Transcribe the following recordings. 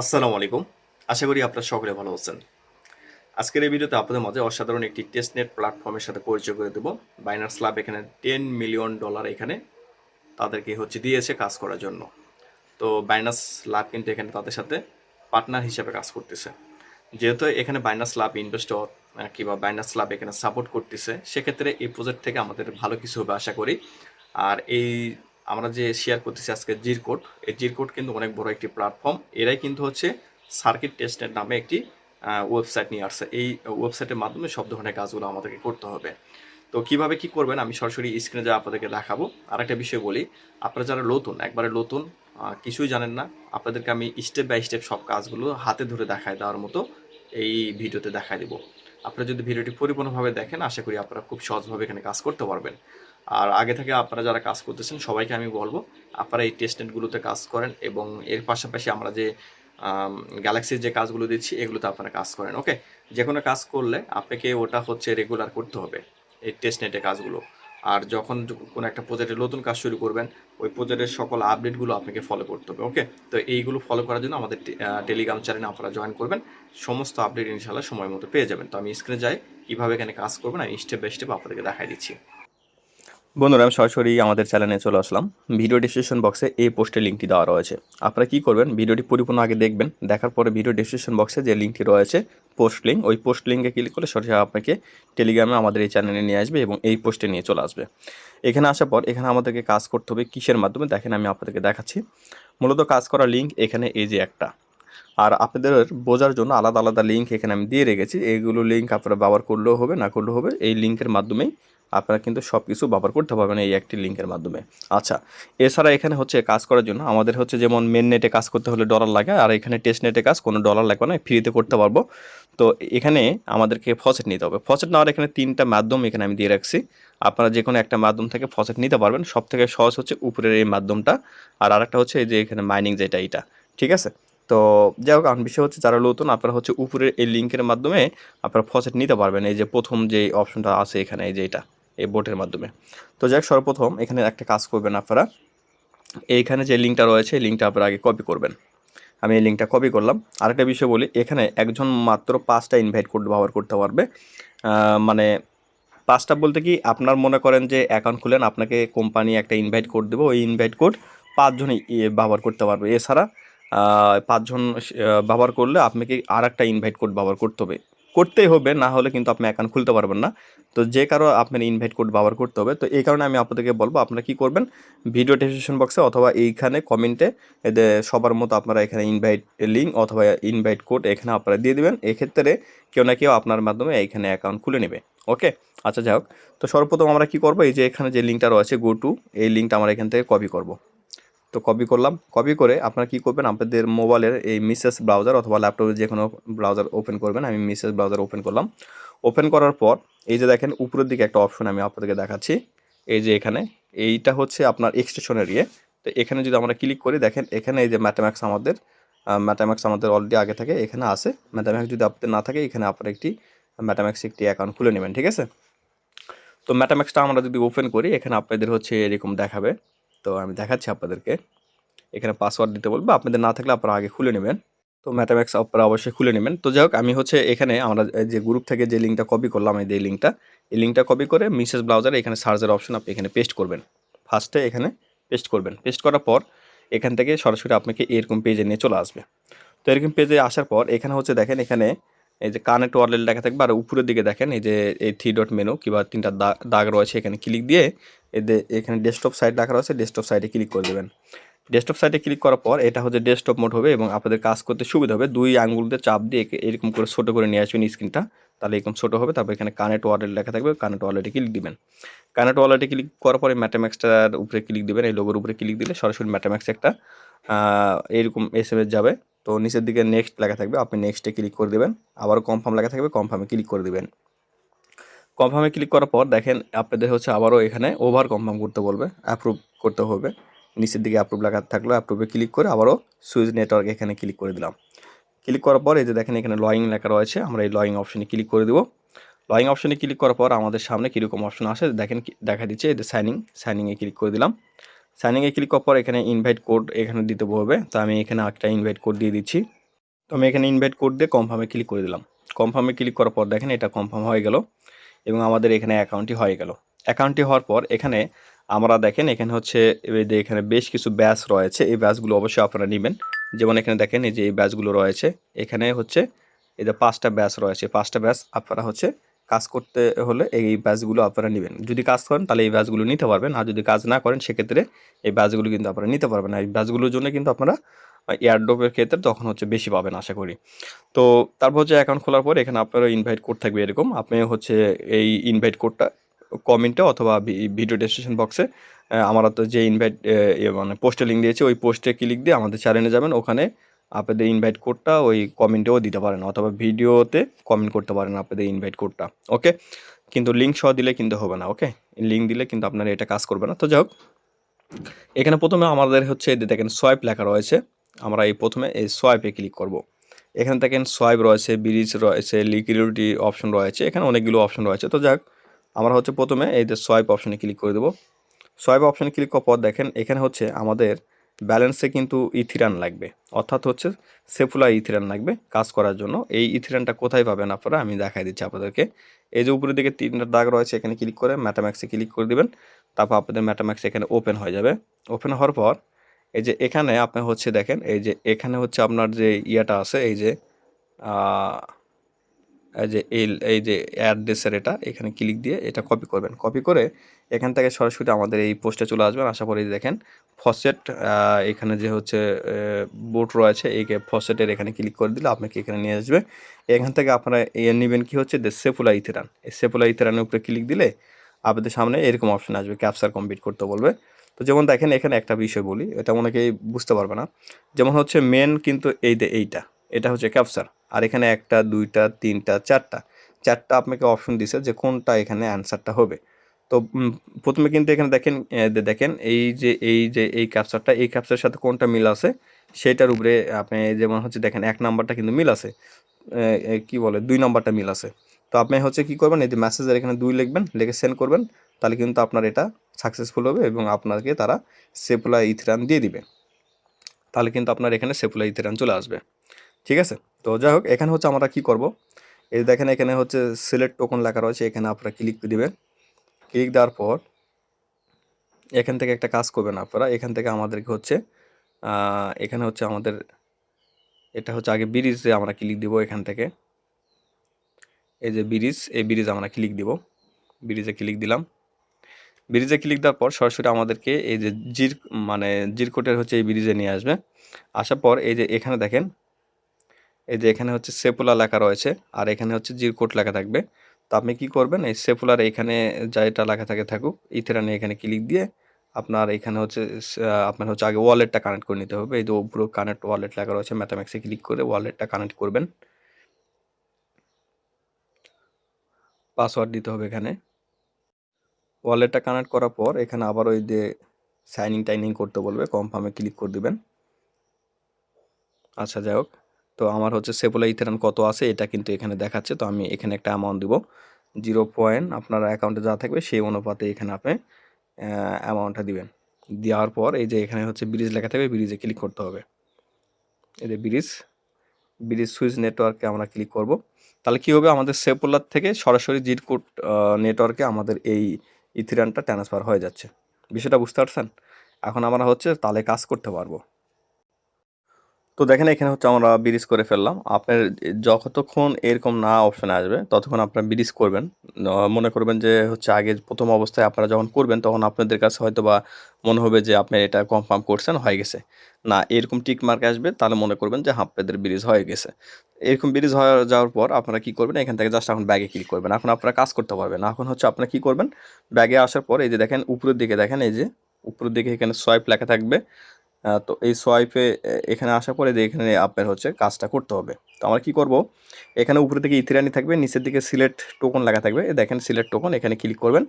আসসালামু আলাইকুম। আশা করি আপনারা সকলে ভালো আছেন। আজকের এই ভিডিওতে আপনাদের মাঝে অসাধারণ একটি টেস্টনেট প্ল্যাটফর্মের সাথে পরিচয় করে দেবো। বাইনার্স লাভ এখানে টেন মিলিয়ন ডলার এখানে তাদেরকে হচ্ছে দিয়েছে কাজ করার জন্য। তো বাইনাস লাভ কিন্তু এখানে তাদের সাথে পার্টনার হিসেবে কাজ করতেছে। যেহেতু এখানে বাইনাস লাভ ইনভেস্টর কিংবা বাইনাস লাভ এখানে সাপোর্ট করতেছে, সেক্ষেত্রে এই প্রজেক্ট থেকে আমাদের ভালো কিছু হবে আশা করি। আর এই আমরা যে শেয়ার করতেছি আজকে জির কোড এই জির কোড কিন্তু অনেক বড় একটি প্ল্যাটফর্ম এরাই কিন্তু হচ্ছে সার্কিট টেস্টের নামে একটি ওয়েবসাইট নিয়ে আসছে। এই ওয়েবসাইটের মাধ্যমে সব ধরনের কাজগুলো আমাদেরকে করতে হবে। তো কীভাবে কি করবেন আমি সরাসরি স্ক্রিনে যা আপনাদেরকে দেখাবো। আর একটা বিষয় বলি, আপনারা যারা নতুন, একবারে নতুন কিছুই জানেন না, আপনাদেরকে আমি স্টেপ বাই স্টেপ সব কাজগুলো হাতে ধরে দেখায় দেওয়ার মতো এই ভিডিওতে দেখায় দেবো। আপনারা যদি ভিডিওটি পরিপূর্ণভাবে দেখেন, আশা করি আপনারা খুব সহজভাবে এখানে কাজ করতে পারবেন। আর আগে থেকে আপনারা যারা কাজ করতেছেন, সবাইকে আমি বলব, আপনারা এই টেস্টনেটগুলোতে কাজ করেন এবং এর পাশাপাশি আমরা যে গ্যালাক্সির যে কাজগুলো দিচ্ছি, এগুলোতে আপনারা কাজ করেন ওকে যে কোনো কাজ করলে আপনাকে ওটা হচ্ছে রেগুলার করতে হবে, এই টেস্টনেটের কাজগুলো। আর যখন কোনো একটা প্রজেক্টে নতুন কাজ শুরু করবেন, ওই প্রজেক্টের সকল আপডেটগুলো আপনাকে ফলো করতে হবে ওকে তো এইগুলো ফলো করার জন্য আমাদের টেলিগ্রাম চ্যানেলে আপনারা জয়েন করবেন, সমস্ত আপডেট ইনশাল্লাহ সময় মতো পেয়ে যাবেন। তো আমি স্ক্রিনে যাই, কীভাবে এখানে কাজ করবেন, আমি স্টেপ বাই স্টেপ আপনাদেরকে দেখাই দিচ্ছি। বন্ধুরা, আমি সরাসরি আমাদের চ্যানেলে চলে আসলাম। ভিডিও ডিসক্রিপশন বক্সে এই পোস্টের লিঙ্কটি দেওয়া রয়েছে। আপনারা কি করবেন? ভিডিওটি পরিপূর্ণ আগে দেখবেন, দেখার পরে ভিডিও ডিসক্রিপশন বক্সে যে লিঙ্কটি রয়েছে পোস্ট লিঙ্ক ওই পোস্ট লিঙ্কে ক্লিক করে সরাসরি আপনাকে টেলিগ্রামে আমাদের এই চ্যানেলে নিয়ে আসবে এবং এই পোস্টে নিয়ে চলে আসবে। এখানে আসার পর, এখানে আমাদেরকে কাজ করতে হবে কিসের মাধ্যমে? দেখেন আমি আপনাদেরকে দেখাচ্ছি। মূলত কাজ করার লিঙ্ক এখানে এই যে একটা। আর আপনাদের বোঝার জন্য আলাদা আলাদা লিঙ্ক এখানে আমি দিয়ে রেখেছি। এইগুলো লিঙ্ক আপনারা ব্যবহার করলেও হবে, না করলেও হবে, এই লিঙ্কের মাধ্যমেই আপনারা কিন্তু সব কিছু ব্যবহার করতে পারবেন এই একটি লিঙ্কের মাধ্যমে। আচ্ছা এছাড়া এখানে হচ্ছে কাজ করার জন্য আমাদের হচ্ছে যেমন মেন নেটে কাজ করতে হলে ডলার লাগে, আর এখানে টেস্ট নেটে কাজ কোনো ডলার লাগবে না ফ্রিতে করতে পারব। তো এখানে আমাদেরকে ফসেট নিতে হবে। ফসেট নেওয়ার এখানে তিনটা মাধ্যম এখানে আমি দিয়ে রাখছি। আপনারা যে কোনো একটা মাধ্যম থেকে ফসেট নিতে পারবেন। সব থেকে সহজ হচ্ছে উপরের এই মাধ্যমটা। আর আরেকটা হচ্ছে এই যে এখানে মাইনিং যেটা এইটা, ঠিক আছে? তো যাই হোক আমার বিষয় হচ্ছে যারা নতুন, আপনারা হচ্ছে উপরের এই লিঙ্কের মাধ্যমে আপনারা ফসেট নিতে পারবেন। এই যে প্রথম যে অপশনটা আছে এখানে, এই যে এটা এই বোটের মাধ্যমে। তো যাই হোক সর্বপ্রথম এখানে একটা কাজ করবেন আপনারা। এইখানে যে লিঙ্কটা রয়েছে লিঙ্কটা আপনারা আগে কপি করবেন। আমি এই লিঙ্কটা কপি করলাম। আরেকটা বিষয় বলি, এখানে একজন মাত্র পাঁচটা ইনভাইট কোড ব্যবহার করতে পারবে। মানে পাঁচটা বলতে কি, আপনার মনে করেন যে অ্যাকাউন্ট খুলেন আপনাকে কোম্পানি একটা ইনভাইট কোড দেবো। ওই ইনভাইট কোড পাঁচজনই ব্যবহার করতে পারবে। এছাড়া পাঁচজন ব্যবহার করলে আপনাকে আর একটা ইনভাইট কোড ব্যবহার করতে হবে। করতেই হবে, না হলে কিন্তু আপনি অ্যাকাউন্ট খুলতে পারবেন না। তো যে কারও আপনার ইনভাইট কোড ব্যবহার করতে হবে, তো এই কারণে আমি আপনাদেরকে বলব, আপনারা কি করবেন ভিডিও ডেসক্রিপশন বক্সে অথবা এইখানে কমেন্টে এদের সবার মতো আপনারা এখানে ইনভাইট লিঙ্ক অথবা ইনভাইট কোড এখানে আপনারা দিয়ে দিবেন। এক্ষেত্রে কেউ না কেউ আপনার মাধ্যমে এইখানে অ্যাকাউন্ট খুলে নেবে। ওকে আচ্ছা যাই হোক। তো সর্বপ্রথম আমরা কি করব, এই যে এখানে যে লিঙ্কটা রয়েছে গো টু এই লিঙ্কটা আমরা এখান থেকে কপি করব। তো কপি করলাম। কপি করে আপনারা কি করবেন? আপনাদের মোবাইলের এই মিসেস ব্রাউজার অথবা ল্যাপটপে যে কোনো ব্রাউজার ওপেন করবেন। আমি মিসেস ব্রাউজার ওপেন করলাম। ওপেন করার পর এই যে দেখেন, উপরের দিকে একটা অপশন আমি আপনাদেরকে দেখাচ্ছি। এই যে এখানে, এইটা হচ্ছে আপনার এক্সটেশনের ইয়ে। তো এখানে যদি আমরা ক্লিক করি, দেখেন এখানে এই যে ম্যাটাম্যাক্স আমাদের ম্যাটাম্যাক্স আমাদের অলরেডি আগে থাকে এখানে আছে। ম্যাটাম্যাক্স যদি আপনাদের না থাকে, এখানে আপনারা একটি ম্যাটাম্যাক্স একটি অ্যাকাউন্ট খুলে নেবেন, ঠিক আছে? তো ম্যাটাম্যাক্সটা আমরা যদি ওপেন করি, এখানে আপনাদের হচ্ছে এরকম দেখাবে। তো আমি দেখাচ্ছি আপনাদেরকে। এখানে পাসওয়ার্ড দিতে বলব। আপনাদের না থাকলে আপনারা আগে খুলে নেবেন। তো ম্যাটাম্যাক্স আপনারা অবশ্যই খুলে নেবেন। তো যাই হোক, আমি হচ্ছে এখানে আমরা যে গ্রুপ থেকে যে লিঙ্কটা কপি করলাম, এই যে লিঙ্কটা এই লিঙ্কটা কপি করে মিসেস ব্রাউজারে এখানে সার্চের অপশন আপনি এখানে পেস্ট করবেন। ফার্স্টে এখানে পেস্ট করবেন। পেস্ট করার পর এখান থেকে সরাসরি আপনাকে এরকম পেজে নিয়ে চলে আসবে। তো এরকম পেজে আসার পর এখানে হচ্ছে দেখেন, এখানে এই যে কানেক্ট ওয়ারলেট লেখা থাকবে, আর উপরের দিকে দেখেন এই যে এই থ্রি ডট মেনু কিংবা তিনটা দাগ রয়েছে, এখানে ক্লিক দিয়ে এদের এখানে ডেস্কটপ সাইট লেখা রয়েছে ডেস্কটপ সাইটে ক্লিক করে দেবেন। ডেস্কটপ সাইটে ক্লিক করার পর এটা হচ্ছে ডেস্কটপ মোড হবে এবং আপনাদের কাজ করতে সুবিধা হবে। দুই আঙ্গুল দিয়ে চাপ দিয়ে এরকম করে ছোটো করে নিয়ে আসবেন স্ক্রিনটা তাহলে এরকম ছোটো হবে। তারপর এখানে কানেক্ট ওয়ালেট লেখা থাকবে কানেক্ট ওয়ালেটে ক্লিক দিবেন। কানেক্ট ওয়ালেটে ক্লিক করার পরে ম্যাটাম্যাক্সটার উপরে ক্লিক দিবেন, এই লোগোর উপরে ক্লিক দিলে সরাসরি ম্যাটাম্যাক্স একটা এরকম এস এম এস যাবে। তো নিচের দিকে নেক্সট লেখা থাকবে, আপনি নেক্সটে ক্লিক করে দেবেন। আবারও কনফার্ম লেখা থাকবে কনফার্মে ক্লিক করে দেবেন। কনফার্মে ক্লিক করার পর দেখেন, আপনাদের হচ্ছে আবারও এখানে ওভার কনফার্ম করতে বলবে অ্যাপ্রুভ করতে হবে। নিচের দিকে অ্যাপ্রুভ লেখা থাকল অ্যাপ্রুভে ক্লিক করে আবারও সুইচ নেটওয়ার্ক এখানে ক্লিক করে দিলাম। ক্লিক করার পর এই যে দেখেন, এখানে লয়িং লেখা রয়েছে, আমরা এই লয়িং অপশানে ক্লিক করে দেবো। লয়িং অপশানে ক্লিক করার পর আমাদের সামনে কীরকম অপশন আসে, দেখেন দেখা দিচ্ছে, এই যে সাইনিং সাইনিংয়ে ক্লিক করে দিলাম। সাইনিংয়ে ক্লিক করার পর এখানে ইনভাইট কোড এখানে দিতে হবে তো আমি এখানে একটা ইনভাইট কোড দিয়ে দিচ্ছি। তো আমি এখানে ইনভাইট কোড দিয়ে কনফার্মে ক্লিক করে দিলাম। কনফার্মে ক্লিক করার পর দেখেন এটা কনফার্ম হয়ে গেল এবং আমাদের এখানে অ্যাকাউন্টটি হয়ে গেল। অ্যাকাউন্টটি হওয়ার পর এখানে আমরা দেখেন এখানে হচ্ছে এখানে বেশ কিছু ব্যাচ রয়েছে। এই ব্যাচগুলো অবশ্যই আপনারা নেবেন। যেমন এখানে দেখেন এই যে এই ব্যাচগুলো রয়েছে। এখানে হচ্ছে যে পাঁচটা ব্যাচ রয়েছে। পাঁচটা ব্যাচ আপনারা হচ্ছে কাজ করতে হলে এই ব্যাচগুলো আপনারা নেবেন। যদি কাজ করেন তাহলে এই ব্যাচগুলো নিতে পারবেন। আর যদি কাজ না করেন, সেক্ষেত্রে এই ব্যাচগুলো কিন্তু আপনারা নিতে পারবেন এই ব্যাচগুলোর জন্য কিন্তু আপনারা এয়ারড্রপের ক্ষেত্রে তখন হচ্ছে বেশি পাবেন, আশা করি। তো তারপর হচ্ছে অ্যাকাউন্ট খোলার পর এখানে আপনারা ইনভাইট কোড থাকবে এরকম। আপনি হচ্ছে এই ইনভাইট কোডটা কমেন্টে অথবা ভিডিও ডেসক্রিপশন বক্সে আমরা তো যে ইনভাইট মানে পোস্টে লিঙ্ক দিয়েছি, ওই পোস্টে ক্লিক দিয়ে আমাদের চ্যানেলে যাবেন। ওখানে আপনাদের ইনভাইট কোডটা ওই কমেন্টেও দিতে পারেন, অথবা ভিডিওতে কমেন্ট করতে পারেন আপনাদের ইনভাইট কোডটা ওকে কিন্তু লিঙ্ক সহ দিলে কিন্তু হবে না ওকে লিঙ্ক দিলে কিন্তু আপনারা এটা কাজ করবে না। তো যাই হোক, এখানে প্রথমে আমাদের হচ্ছে দেখেন সোয়াইপ লেখা রয়েছে, আমরা এই প্রথমে এই সোয়াইপে ক্লিক করব। এখানে দেখেন সোয়াইপ রয়েছে ব্রিজ রয়েছে লিকুইডিটি অপশন রয়েছে, এখানে অনেকগুলো অপশন রয়েছে। তো যাক আমরা হচ্ছে প্রথমে এই যে সোয়াইপ অপশনে ক্লিক করে দেবো। সোয়াইপ অপশনে ক্লিক করার পর দেখেন এখানে হচ্ছে আমাদের ব্যালেন্সে কিন্তু ইথিরান লাগবে। অর্থাৎ হচ্ছে সেফুলা ইথিরান লাগবে কাজ করার জন্য। এই ইথিরানটা কোথায় পাবেন আপনারা? আমি দেখাই দিচ্ছি আপনাদেরকে। এই যে উপরের দিকে তিনটা দাগ রয়েছে, এখানে ক্লিক করে ম্যাটাম্যাক্সে ক্লিক করে দিবেন। তারপর আপনাদের ম্যাটাম্যাক্স এখানে ওপেন হয়ে যাবে। ওপেন হওয়ার পর এই যে এখানে আপনি হচ্ছে দেখেন, এই যে এখানে হচ্ছে আপনার যে ইয়েটা আছে, এই যে এই যে এই যে অ্যাড্রেসের এটা, এখানে ক্লিক দিয়ে এটা কপি করবেন। কপি করে এখান থেকে সরাসরি আমাদের এই পোস্টে চলে আসবেন, আশা করি দেখেন। ফসেট এখানে যে হচ্ছে বোট রয়েছে, এই ফসেটের এখানে ক্লিক করে দিলে আপনাকে এখানে নিয়ে আসবে। এখান থেকে আপনারা এ নেবেন কি হচ্ছে, যে সেফুলা ইথেরান। এই সেফুলা ইথেরানের উপরে ক্লিক দিলে আপনাদের সামনে এরকম অপশান আসবে, ক্যাপচার কমপ্লিট করতে বলবে। তো যেমন দেখেন, এখানে একটা বিষয় বলি, এটা অনেকেই বুঝতে পারবে না। যেমন হচ্ছে মেন কিন্তু এই যে এইটা, এটা হচ্ছে ক্যাপচার। আর এখানে একটা, দুইটা, তিনটা, চারটা। চারটা আপনাকে অপশন দিছে যে কোনটা এখানে অ্যান্সারটা হবে। তো প্রথমে কিন্তু এখানে দেখেন দেখেন এই যে এই যে, এই ক্যাপচারটা এই ক্যাপচারের সাথে কোনটা মিল আছে, সেটার উপরে আপনি যেমন হচ্ছে দেখেন এক নাম্বারটা কিন্তু মিল আছে কি বলে, দুই নাম্বারটা মিল আছে। তো আপনি হচ্ছে কি করবেন, এই যে মেসেজের এখানে দুই লিখবেন, লিখে সেন্ড করবেন, তাহলে কিন্তু আপনার এটা সাকসেসফুল হবে এবং আপনাকে তারা সেপুলা ইথরান দিয়ে দিবে। তাহলে কিন্তু আপনার এখানে সেপুলা ইথরান চলে আসবে। ঠিক আছে? তো যাই হোক, এখানে হচ্ছে আমরা কি করব, এই দেখেন এখানে হচ্ছে সিলেক্ট টোকন লেখা রয়েছে, এখানে আপনারা ক্লিক দিবেন। ক্লিক দেওয়ার পর এখান থেকে একটা কাজ করবেন আপনারা। এখান থেকে আমাদেরকে হচ্ছে এখানে হচ্ছে আমাদের, এটা হচ্ছে আগে ব্রিজে আমরা ক্লিক দিব এখান থেকে। এই যে ব্রিজ এই ব্রিজ আমরা ক্লিক দিব। ব্রিজে ক্লিক দিলাম। ব্রিজে ক্লিক দেওয়ার পর সরাসরি আমাদেরকে এই যে জির মানে জিরকোটের হচ্ছে এই ব্রিজে নিয়ে আসবে। আসার পর এই যে এখানে দেখেন, এই যে এখানে হচ্ছে সেপুলা লেখা রয়েছে, আর এখানে হচ্ছে জিরকোট লেখা থাকবে। তো আপনি কি করবেন? এই সেপুলার এখানে যা এটা লেখা থাকে থাকুক, ইথেরানে এখানে ক্লিক দিয়ে আপনার এখানে হচ্ছে আপনার হচ্ছে আগে ওয়ালেটটা কানেক্ট করে নিতে হবে। এই যে পুরো কানেক্ট ওয়ালেট লেখা রয়েছে ম্যাথামেক্সে ক্লিক করে ওয়ালেটটা কানেক্ট করবেন। পাসওয়ার্ড দিতে হবে এখানে। ওয়ালেটটা কানেক্ট করার পর এখানে আবার ওই যে সাইনিং টাইনিং করতে বলবে কনফার্মে ক্লিক করে দিবেন। আচ্ছা যাই হোক। তো আমার হচ্ছে সেপোলা ইথেরান কত আছে, এটা কিন্তু এখানে দেখাচ্ছে। তো আমি এখানে একটা অ্যামাউন্ট দিব। জিরো পয়েন্ট আপনার অ্যাকাউন্টে যা থাকবে সেই অনুপাতে এখানে আপনি অ্যামাউন্টটা দিবেন। দেওয়ার পর এই যে এখানে হচ্ছে ব্রিজ লেখা থাকবে, ব্রিজে ক্লিক করতে হবে। এই যে ব্রিজ ব্রিজ সুইচ নেটওয়ার্কে আমরা ক্লিক করব। তাহলে কী হবে? আমাদের সেপোলার থেকে সরাসরি জিটকোড নেটওয়ার্কে আমাদের এই ইথিরানটা ট্রান্সফার হয়ে যাচ্ছে। বিষয়টা বুঝতে পারছেন? এখন আমরা হচ্ছে তালে কাজ করতে পারব। তো দেখেন এখানে হচ্ছে আমরা ব্রিজ করে ফেললাম। আপনার যতক্ষণ এরকম না অপশন আসবে ততক্ষণ আপনার ব্রিজ করবেন। মনে করবেন যে হচ্ছে আগে প্রথম অবস্থায় আপনারা যখন করবেন তখন আপনাদের কাছে হয়তো বা মনে হবে যে আপনি এটা কনফার্ম করছেন হয়ে গেছে। না এরকম টিক মার্ক আসবে তাহলে মনে করবেন যে হ্যাঁ, আপনাদের ব্রিজ হয়ে গেছে। এরকম ব্রিজ হয়ে যাওয়ার পর আপনারা কি করবেন? এখান থেকে জাস্ট এখন ব্যাগে ক্লিক করবেন। এখন আপনারা কাজ করতে পারবেন। এখন হচ্ছে আপনারা কি করবেন? ব্যাগে আসার পর এই যে দেখেন উপরের দিকে দেখেন এই যে উপরের দিকে এখানে সোয়াইপ লেখা থাকবে। তো এই সোয়াইপে এখানে আসার পরে যে এখানে আপনার হচ্ছে কাজটা করতে হবে। তো আমরা কি করব? এখানে উপরে দিকে ইথিরানি থাকবে, নিচের দিকে সিলেট টোকন লাগা থাকবে। দেখেন সিলেট টোকন এখানে ক্লিক করবেন।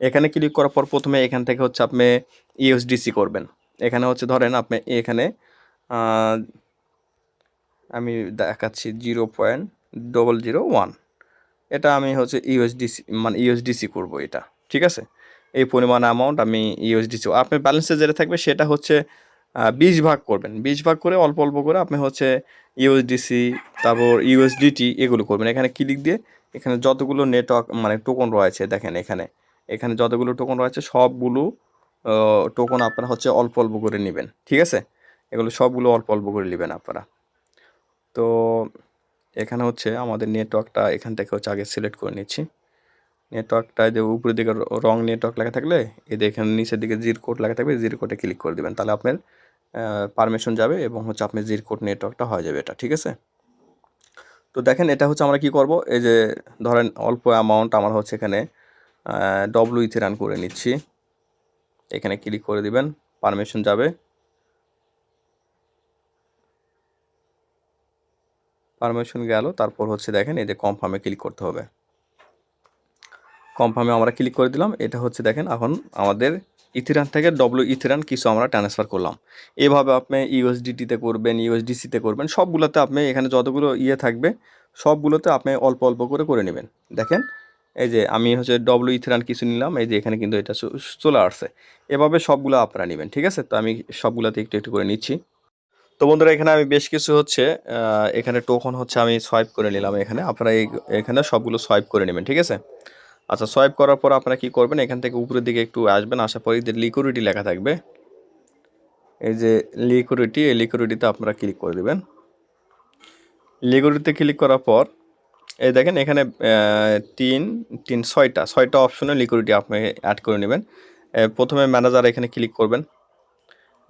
এখানে ক্লিক করার পর প্রথমে এখান থেকে হচ্ছে আপনি ইউএসডিসি করবেন। এখানে হচ্ছে ধরেন আপনি এখানে আমি দেখাচ্ছি zero point double zero one এটা আমি হচ্ছে ইউএসডিসি মানে ইউএসডিসি করব এটা, ঠিক আছে? এই পরিমাণ অ্যামাউন্ট আমি ইউএসডিসি আপনার ব্যালেন্সে যেটা থাকবে সেটা হচ্ছে বিশ ভাগ করবেন। বিশ ভাগ করে অল্প অল্প করে আপনি হচ্ছে ইউএসডিসি তারপর ইউএসডিটি এগুলো করবেন। এখানে ক্লিক দিয়ে এখানে যতগুলো নেটওয়ার্ক মানে টোকন রয়েছে, দেখেন এখানে। এখানে যতগুলো টোকন রয়েছে, সবগুলো টোকন আপনারা হচ্ছে অল্প অল্প করে নেবেন, ঠিক আছে? এগুলো সবগুলো অল্প অল্প করে নেবেন আপনারা। তো এখানে হচ্ছে আমাদের নেটওয়ার্কটা এখান থেকে হচ্ছে আগে সিলেক্ট করে নিচ্ছি। নেটওয়ার্কটা যে উপরের দিকে রং নেটওয়ার্ক লেখা থাকলে, এই দেখেন নিচের দিকে জির কোড লেখা থাকবে জির কোডে ক্লিক করে দেবেন। তাহলে আপনার পারমিশন যাবে এবং হচ্ছে আপনি জির কোড নেটওয়ার্কটা হয়ে যাবে এটা, ঠিক আছে? তো দেখেন এটা হচ্ছে আমরা কি করব? এই যে ধরেন অল্প অ্যামাউন্ট আমার হচ্ছে এখানে ডব্লু রান করে নিচ্ছি। এখানে ক্লিক করে দিবেন পারমিশন যাবে। পারমিশন গেল, তারপর হচ্ছে দেখেন এই যে কনফার্মে ক্লিক করতে হবে। কনফার্মে আমরা ক্লিক করে দিলাম, এটা হচ্ছে দেখেন এখন আমাদের ইথিরান থেকে ডব্লিউ ইথিরান কিছু আমরা ট্রান্সফার করলাম। এভাবে আপনি ইউএসডিটিতে করবেন ইউএসডিসিতে করবেন, সবগুলোতে আপনি এখানে যতগুলো ইয়ে থাকবে, সবগুলোতে আপনি অল্প অল্প করে করে নেবেন। দেখেন, এই যে আমি হচ্ছে ডব্লিউ ইথিরান কিছু নিলাম, এই যে এখানে কিন্তু এটা চলে আসছে। এভাবে সবগুলো আপনারা নেবেন, ঠিক আছে? তো আমি সবগুলোতে একটু একটু করে নিচ্ছি। তো বন্ধুরা, এখানে আমি বেশ কিছু হচ্ছে এখানে টোকন হচ্ছে আমি সোয়াইপ করে নিলাম এখানে। আপনারা এই, এখানে সবগুলো সোয়াইপ করে নেবেন, ঠিক আছে? আচ্ছা সোয়াইপ করার পর আপনারা কি করবেন? এখান থেকে উপরের দিকে একটু আসবেন, আসার পরে যে লিকুইডিটি লেখা থাকবে। এই যে লিকুইডিটি এই লিকুইডিটিতে আপনারা ক্লিক করে দেবেন। লিকুইডিটিতে ক্লিক করার পর, এই দেখেন এখানে তিন তিন, ছয়টা ছয়টা অপশনে লিকুইডিটি আপনি অ্যাড করে নেবেন। প্রথমে ম্যানেজার এখানে ক্লিক করবেন।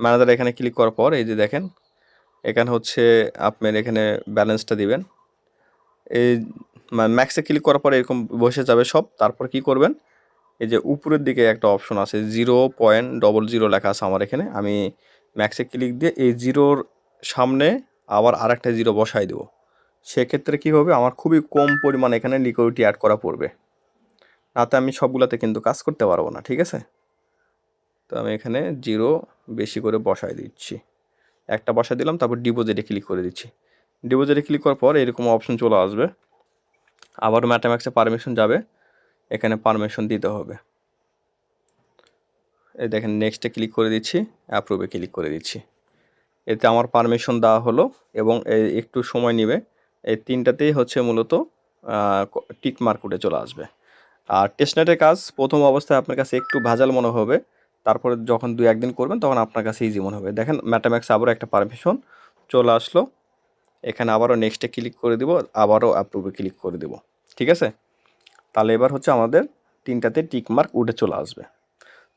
ম্যানেজার এখানে ক্লিক করার পর, এই যে দেখেন, এখানে হচ্ছে আপনার এখানে ব্যালেন্সটা দিবেন। এই ম্যাক্সে ক্লিক করার পর এরকম বসে যাবে সব। তারপর কি করবেন? এই যে উপরের দিকে একটা অপশন আছে জিরো পয়েন্ট ডবল জিরো লেখা আছে আমার এখানে। আমি ম্যাক্সে ক্লিক দিয়ে এই জিরোর সামনে আবার আরেকটা জিরো বসাই দেবো। সেক্ষেত্রে কী হবে? আমার খুবই কম পরিমাণ এখানে লিকুইডিটি অ্যাড করা পড়বে। তাতে আমি সবগুলোতে কিন্তু কাজ করতে পারব না, ঠিক আছে? তো আমি এখানে জিরো বেশি করে বসাই দিচ্ছি। একটা বসাই দিলাম, তারপর ডিপোজিটে ক্লিক করে দিচ্ছি। ডিপোজিটে ক্লিক করার পর এরকম অপশন চলে আসবে। আবার ম্যাটাম্যাক্সে পারমিশন যাবে, এখানে পারমিশন দিতে হবে। এই দেখেন নেক্সটে ক্লিক করে দিচ্ছি অ্যাপ্রুভে ক্লিক করে দিচ্ছি। এতে আমার পারমিশন দেওয়া হলো এবং একটু সময় নেবে। এই তিনটাতেই হচ্ছে মূলত টিক মার্কুটে চলে আসবে। আর টেস্টনেটের কাজ, প্রথম অবস্থায় আপনার কাছে একটু ভেজাল মনে হবে, তারপরে যখন দু একদিন করবেন, তখন আপনার কাছে ইজি মনে হবে। দেখেন ম্যাটাম্যাক্স আবারও একটা পারমিশন চলে আসলো। এখানে আবারও নেক্সটে ক্লিক করে দিব, আবারও অ্যাপ্রুভে ক্লিক করে দিব। ঠিক আছে? তাহলে এবার হচ্ছে আমাদের তিনটাতে টিক মার্ক উঠে চলে আসবে।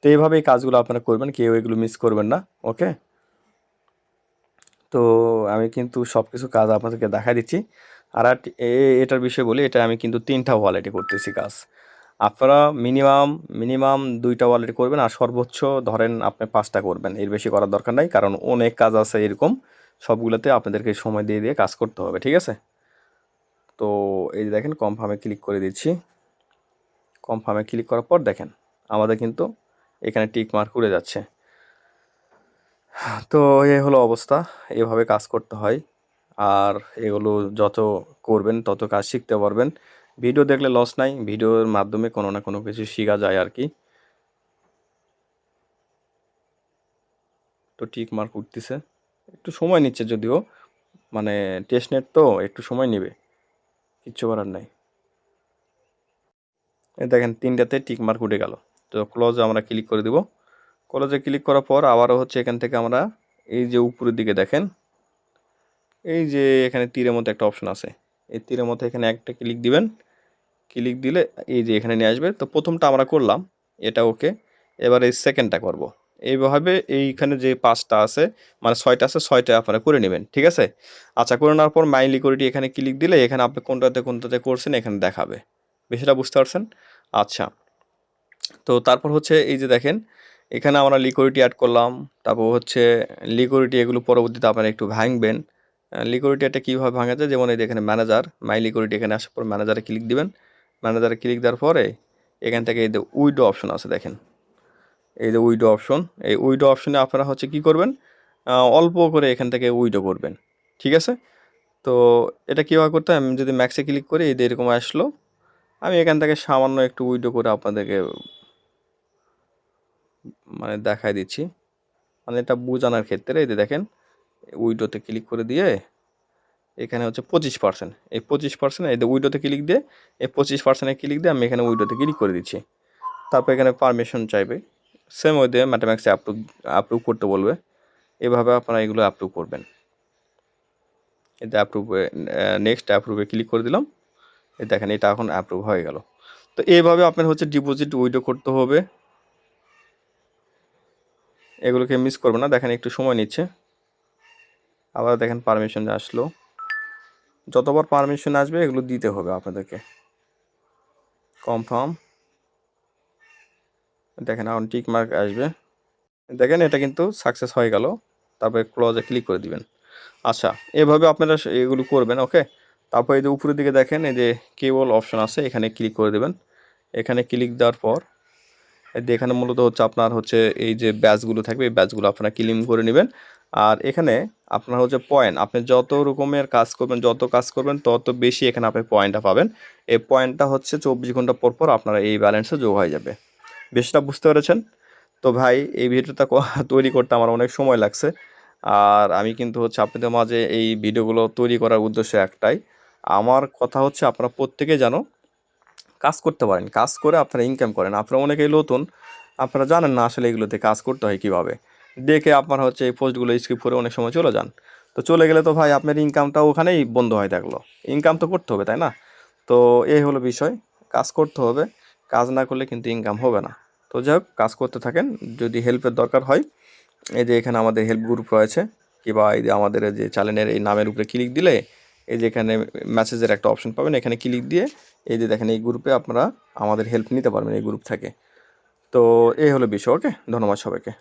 তো এইভাবে এই কাজগুলো আপনারা করবেন, কেউ এগুলো মিস করবেন না ওকে তো আমি কিন্তু সব কিছু কাজ আপনাদেরকে দেখা দিচ্ছি। আর এটার বিষয়ে বলি, এটা আমি কিন্তু তিনটা ওয়ালেটে করতেছি কাজ। আপনারা মিনিমাম মিনিমাম দুইটা ওয়ালেট করবেন, আর সর্বোচ্চ ধরেন আপনি পাঁচটা করবেন, এর বেশি করার দরকার নাই, কারণ অনেক কাজ আছে এরকম। সবগুলোতে আপনাদেরকে সময় দিয়ে দিয়ে কাজ করতে হবে, ঠিক আছে? তো এই যে দেখেন কনফার্মে ক্লিক করে দিচ্ছি। কনফার্মে ক্লিক করার পর দেখেন, আমাদের কিন্তু এখানে টিক মার্ক উড়ে যাচ্ছে। তো এই হলো অবস্থা, এভাবে কাজ করতে হয়। আর এগুলো যত করবেন, তত কাজ শিখতে পারবেন। ভিডিও দেখলে লস নাই, ভিডিওর মাধ্যমে কোনো না কোনো কিছু শেখা যায় আর কি। তো টিক মার্ক উঠতেছে। একটু সময় নিচ্ছে যদিও। মানে টেস্ট নেট তো একটু সময় নেবে। কিচ্ছু করার নাই। দেখেন, তিনটাতে টিক মার্ক উঠে গেল। তো ক্লোজে আমরা ক্লিক করে দিব। ক্লোজে ক্লিক করার পর আবারও হচ্ছে এখান থেকে আমরা এই যে উপরের দিকে দেখেন, এই যে এখানে তীরের মধ্যে একটা অপশন আছে। এই তীরের মধ্যে এখানে একটা ক্লিক দিবেন। ক্লিক দিলে এই যে এখানে নিয়ে আসবে। তো প্রথমটা আমরা করলাম, এটা ওকে এবার এই সেকেন্ডটা করব। এইভাবে এইখানে যে পাঁচটা আছে মানে ছয়টা আছে, ছয়টা আপনারা করে নেবেন, ঠিক আছে? আচ্ছা করে নেওয়ার পর মাই লিকুইডিটি এখানে ক্লিক দিলে এখানে আপনি কোনটাতে কোনটাতে করছেন এখানে দেখাবে। বিষয়টা বুঝতে পারছেন? আচ্ছা তো তারপর হচ্ছে এই যে দেখেন, এখানে আমরা লিকুইডিটি অ্যাড করলাম, তারপর হচ্ছে লিকুইডিটি এগুলো পরবর্তীতে আপনারা একটু ভাঙবেন। লিকুইডিটি এটা কীভাবে ভাঙা যায়? যেমন এই এখানে ম্যানেজার মাই লিকুইডিটি এখানে আসার পর ম্যানেজারে ক্লিক দিবেন। ম্যানেজারে ক্লিক দেওয়ার পরে এখান থেকে এই যে উইডো অপশন আছে দেখেন। এই যে উইডো অপশন, এই উইডো অপশনে আপনারা হচ্ছে কি করবেন? অল্প করে এখান থেকে উইডো করবেন, ঠিক আছে? তো এটা কীভাবে করতে আমি যদি ম্যাক্সে ক্লিক করি, এই এরকম আসলো, আমি এখান থেকে সামান্য একটু উইডো করে আপনাদেরকে মানে দেখাই দিচ্ছি। মানে এটা বোঝানোর ক্ষেত্রে, এই যে দেখেন, উইডোতে ক্লিক করে দিয়ে এখানে হচ্ছে পঁচিশ পার্সেন্ট এই পঁচিশ পার্সেন্ট এই উইডোতে ক্লিক দিয়ে, এই পঁচিশ পার্সেন্টে ক্লিক দিয়ে আমি এখানে উইডোতে ক্লিক করে দিচ্ছি। তারপর এখানে পারমিশন চাইবে। সেম ওই দিয়ে ম্যাথামেটিক্সে অ্যাপ্রুভ অ্যাপ্রুভ করতে বলবে। এভাবে আপনারা এগুলো অ্যাপ্রুভ করবেন। এতে অ্যাপ্রুভ নেক্সট অ্যাপ্রুভে ক্লিক করে দিলাম। এ দেখেন, এটা এখন অ্যাপ্রুভ হয়ে গেল। তো এইভাবে আপনার হচ্ছে ডিপোজিট উইডো করতে হবে। এগুলোকে মিস করবেন না। দেখেন, একটু সময় নিচ্ছে। আবার দেখেন পারমিশন আসলো। যতবার পারমিশন আসবে, এগুলো দিতে হবে আপনাদেরকে। কনফার্ম দেখেন, এখন টিক মার্ক আসবে। দেখেন, এটা কিন্তু সাকসেস হয়ে গেল। তারপরে ক্লোজে ক্লিক করে দিবেন। আচ্ছা এভাবে আপনারা এগুলো করবেন ওকে তারপর এই যে উপরের দিকে দেখেন, এই যে কেবল অপশন আছে, এখানে ক্লিক করে দেবেন। এখানে ক্লিক দেওয়ার পর এখানে মূলত হচ্ছে আপনার হচ্ছে এই যে ব্যাচগুলো থাকবে, এই ব্যাচগুলো আপনারা ক্লিম করে নেবেন। আর এখানে আপনার হচ্ছে পয়েন্ট আপনি যত রকমের কাজ করবেন, যত কাজ করবেন, তত বেশি এখানে আপনি পয়েন্টটা পাবেন। এই পয়েন্টটা হচ্ছে চব্বিশ ঘণ্টা পর পর আপনারা এই ব্যালেন্সে যোগ হয়ে যাবে। বেশটা বুঝতে পেরেছেন। তো ভাই, এই ভিডিওটা তৈরি করতে আমার অনেক সময় লাগছে। আর আমি কিন্তু হচ্ছে আপনাদের মাঝে এই ভিডিওগুলো তৈরি করার উদ্দেশ্য একটাই। আমার কথা হচ্ছে আপনারা প্রত্যেকে যেন কাজ করতে পারেন। কাজ করে আপনারা ইনকাম করেন। আপনারা অনেকেই নতুন, আপনারা জানেন না আসলে এগুলোতে কাজ করতে হয় কীভাবে। দেখে আপনার হচ্ছে এই পোস্টগুলো স্কিপ করে অনেক সময় চলে যান। তো চলে গেলে তো ভাই আপনার ইনকামটা ওখানেই বন্ধ হয়ে থাকল ইনকাম তো করতে হবে, তাই না? তো এই হলো বিষয়। কাজ করতে হবে। কাজ না করলে কিন্তু ইনকাম হবে না। তো যাই কাজ করতে থাকেন, যদি হেল্পের দরকার হয়, এই যে এখানে আমাদের হেল্প গ্রুপ রয়েছে, কিংবা এই যে আমাদের যে চ্যানেলের এই নামের উপরে ক্লিক দিলে, এই যে এখানে মেসেজের একটা অপশন পাবেন, এখানে ক্লিক দিয়ে এই যে দেখেন এই গ্রুপে আপনারা আমাদের হেল্প নিতে পারবেন, এই গ্রুপ থেকে। তো এই হলো বিষয় ওকে ধন্যবাদ সবাইকে।